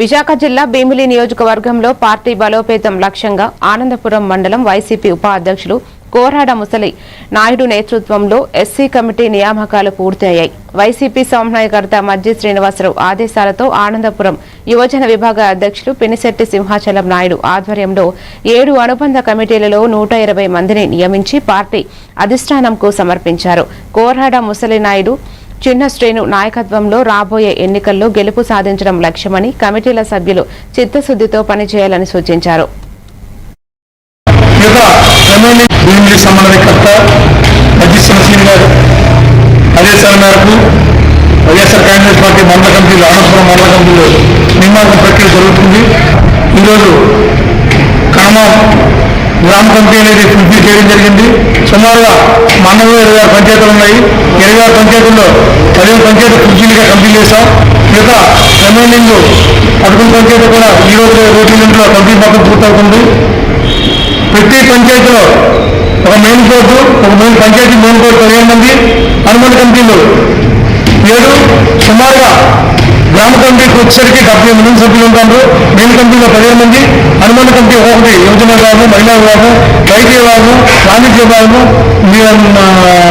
విశాఖ జిల్లా భీమిలి నియోజకవర్గంలో పార్టీ బలోపేతం లక్ష్యంగా ఆనందపురం మండలం వైసీపీ ఉపాధ్యక్షులు కోరాడ ముసలి నాయుడు నేతృత్వంలో ఎస్సీ కమిటీ నియామకాలు పూర్తయ్యాయి. వైసీపీ సమన్వయకర్త మజ్జి శ్రీనివాసరావు ఆదేశాలతో ఆనందపురం యువజన విభాగ అధ్యక్షులు పినిశెట్టి సింహాచలం నాయుడు ఆధ్వర్యంలో ఏడు అనుబంధ కమిటీలలో నూట ఇరవై మందిని నియమించి పార్టీ అధిష్టానంకు సమర్పించారు. కోరాడ ముసలి నాయుడు చిన్న శ్రేణు నాయకత్వంలో రాబోయే ఎన్నికల్లో గెలుపు సాధించడం లక్ష్యమని కమిటీల సభ్యులు చిత్తశుద్దితో పనిచేయాలని సూచించారు. ఆదేశాల మేరకు వైఎస్ఆర్ కాంగ్రెస్ పార్టీ మండల కమిటీలు అనంతపురం మండల కమిటీలు నియామకం ప్రక్రియ జరుగుతుంది. ఈరోజు కణమం గ్రామ కమిటీ అనేది పూర్తి చేయడం జరిగింది. సుమారుగా మండలంలో ఇరవై ఆరు పంచాయతీలు ఉన్నాయి. ఇరవై ఆరు పంచాయతీల్లో పదిహేను పంచాయతీ కుర్చీలుగా కంప్లీట్ చేశాం. మిగతా ఎమ్మెల్యేలు పదకొండు పంచాయతీ కూడా ఈ రోజు రోడ్ల కంప్లీట్ మొత్తం పూర్తవుతుంది. ప్రతి పంచాయతీలో ఒక మెయిన్ బోర్డు ఒక మెయిన్ పంచాయతీ మెయిన్ బోర్డు పదిహేను మంది అనుబంధ కమిటీలు. ఏడు సుమారుగా గ్రామ కమిటీకి వచ్చేసరికి డెబ్బై మంది సభ్యులు ఉంటారు. మెయిన్ కమిటీలో పదిహేను మంది అనుమాన కమిటీ ఒకటి యువజన విభాగం మహిళా విభాగం రైతు విభాగం వాణిజ్య విభాగం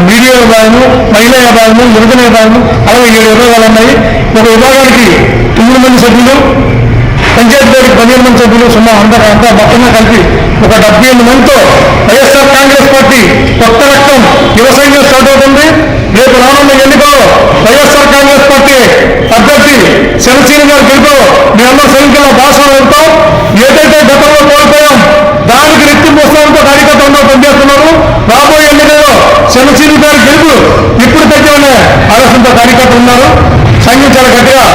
మీడియా విభాగం మహిళా విభాగం యువజన విభాగం అలాగే ఏడు విభాగాలు ఉన్నాయి. ఒక విభాగానికి తొమ్మిది మంది సభ్యులు పంచాయతీ బోర్డుకి పదిహేను మంది సభ్యులు సుమారు అందరూ అంతా మొత్తంగా కలిపి ఒక డెబ్బై ఎనిమిది మందితో వైఎస్ఆర్ కాంగ్రెస్ పార్టీ కొత్త రక్తం యువ సైన్యం స్టార్ట్ అవుతుంది. రేపు రానున్న ఎన్నికల్లో వైఎస్ఆర్ కాంగ్రెస్ పార్టీ అభ్యర్థి శివసేన గారు గెలుపు మీ అందరూ సైనికుల భాషలో ఉంటాం ఏదైతే గతంలో కోల్పోయాం దానికి రెట్టింపు వస్తామంతో కార్యకర్తలు పనిచేస్తున్నారు. రాబోయే ఎన్నికల్లో శివసేన గారి గెలుపు ఇప్పుడు తగ్గిన ఆలోచనతో కార్యకర్తలు ఉన్నారు. సంఘం చాలా గట్టిగా